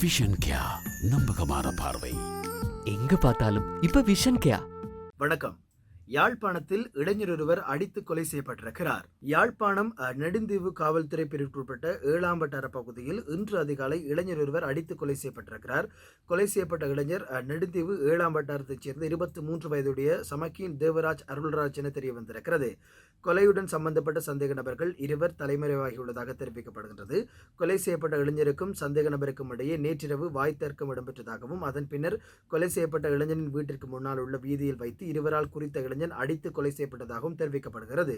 Vision கியா நம்பகமான பார்வை. எங்க பார்த்தாலும் இப்ப விஷன் கேயா வணக்கம். யாழ்ப்பாணத்தில் இளைஞர் ஒருவர் அடித்து கொலை செய்யப்பட்டிருக்கிறார். யாழ்ப்பாணம் அஹ், நெடுந்தீவு காவல்துறை பிரிவுக்குட்பட்ட ஏழாம் வட்டார பகுதியில் இன்று அதிகாலை இளைஞர் ஒருவர் அடித்து கொலை செய்யப்பட்டிருக்கிறார். கொலை செய்யப்பட்ட இளைஞர் அஹ், நெடுந்தீவு ஏழாம் வட்டாரத்தைச் சேர்ந்த இருபத்தி மூன்று வயதுடைய சமக்கீன் தேவராஜ் அருள்ராஜ் என தெரிய வந்திருக்கிறது கொலையுடன் சம்பந்தப்பட்ட சந்தேக நபர்கள் இருவர் தலைமறைவாகியுள்ளதாக தெரிவிக்கப்படுகின்றது. கொலை செய்யப்பட்ட இளைஞருக்கும் சந்தேக நபருக்கும் இடையே நேற்றிரவு வாய் தர்க்கம் இடம்பெற்றதாகவும் அதன் பின்னர் கொலை செய்யப்பட்ட இளைஞனின் வீட்டிற்கு முன்னால் உள்ள வீதியில் வைத்து இருவரால் குறித்த இளைஞன் அடித்து கொலை செய்யப்பட்டதாகவும் தெரிவிக்கப்படுகிறது.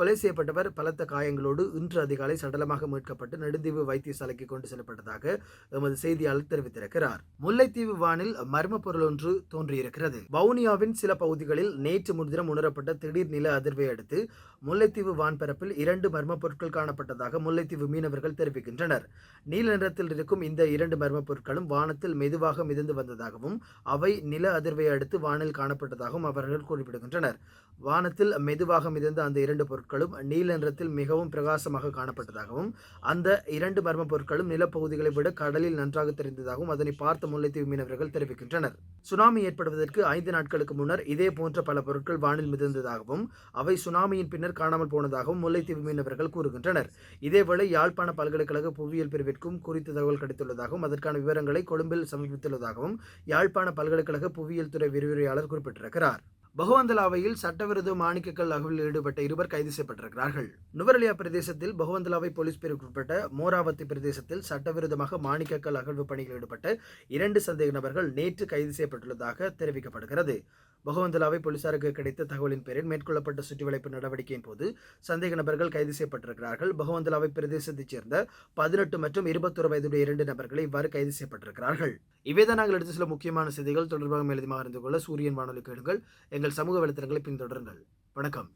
கொலை செய்யப்பட்டவர் பலத்த காயங்களோடு இன்று அதிகாலை சடலமாக மீட்கப்பட்டு நெடுந்தீவு வைத்தியசாலைக்கு கொண்டு செல்லப்பட்டதாக எமது செய்தியாளர் தெரிவித்திருக்கிறார். முல்லைத்தீவு வானில் மர்ம பொருள் ஒன்று தோன்றியிருக்கிறது. வவுனியாவின் சில பகுதிகளில் நேற்று முன்தினம் உணரப்பட்ட திடீர் நில அதிர்வை அடுத்து முல்லைத்தீவு வான்பரப்பில் இரண்டு மர்ம பொருட்கள் காணப்பட்டதாக முல்லைத்தீவு மீனவர்கள் தெரிவிக்கின்றனர். நீல நிறத்தில் இருக்கும் இந்த இரண்டு மர்ம பொருட்களும் வானத்தில் மெதுவாக மிதந்து வந்ததாகவும் அவை நில அதிர்வை அடுத்து வானில் காணப்பட்டதாகவும் அவர்கள் குறிப்பிடுகின்றனர். வானத்தில் மெதுவாக மிதந்த அந்த இரண்டு பொருட்களும் நீல நிறத்தில் மிகவும் பிரகாசமாக காணப்பட்டதாகவும் அந்த இரண்டு மர்ம பொருட்களும் நிலப்பகுதிகளை விட கடலில் நன்றாக தெரிந்ததாகவும் அதனை பார்த்த முல்லைத்தீவு மீனவர்கள் தெரிவிக்கின்றனர். சுனாமி ஏற்படுவதற்கு ஐந்து நாட்களுக்கு முன்னர் இதே போன்ற பல பொருட்கள் வானில் மிதந்ததாகவும் அவை சுனாமியின் பின்னர் காணாமல் போனதாகவும் முல்லைத்தீவு மீனவர்கள் கூறுகின்றனர். இதேவேளை யாழ்ப்பாண பல்கலைக்கழக புவியியல் பிரிவிற்கும் குறித்த தகவல் கிடைத்துள்ளதாகவும் அதற்கான விவரங்களை கொழும்பில் சமர்ப்பித்துள்ளதாகவும் யாழ்ப்பாண பல்கலைக்கழக புவியியல் துறை விரிவுரையாளர் குறிப்பிட்டிருக்கிறார். பகவந்தலாவையில் சட்டவிரோத மாணிக்கக்கல் அகழ்வில் ஈடுபட்ட இருவர் கைது செய்யப்பட்டிருக்கிறார்கள். நுவரலியா பிரதேசத்தில் பகவந்தலாவை போலீஸ் பிரிவுக்குட்பட்ட மோராவத்தி பிரதேசத்தில் சட்டவிரோதமாக மாணிக்கக்கல் அகழ்வு பணியில் ஈடுபட்ட இரண்டு சந்தேக நபர்கள் நேற்று கைது செய்யப்பட்டுள்ளதாக தெரிவிக்கப்படுகிறது. பகவந்தலாவை போலீசாருக்கு கிடைத்த தகவலின் பேரில் மேற்கொள்ளப்பட்ட சுற்றிவளைப்பு நடவடிக்கையின் போது சந்தேக நபர்கள் கைது செய்யப்பட்டிருக்கிறார்கள். பகவந்தலாவை பிரதேசத்தைச் சேர்ந்த பதினெட்டு மற்றும் இருபத்தொரு வயதுடைய இரண்டு நபர்களை இவ்வாறு கைது செய்யப்பட்டிருக்கிறார்கள். இவைதான் நாங்கள் எடுத்த சில முக்கியமான செய்திகள். தொடர்பாக மேலதிகமாக அறிந்து கொள்ள சூரியன் வானொலி கேளுங்கள். எங்கள் சமூக வலைத்தளங்களை பின்தொடருங்கள். வணக்கம்.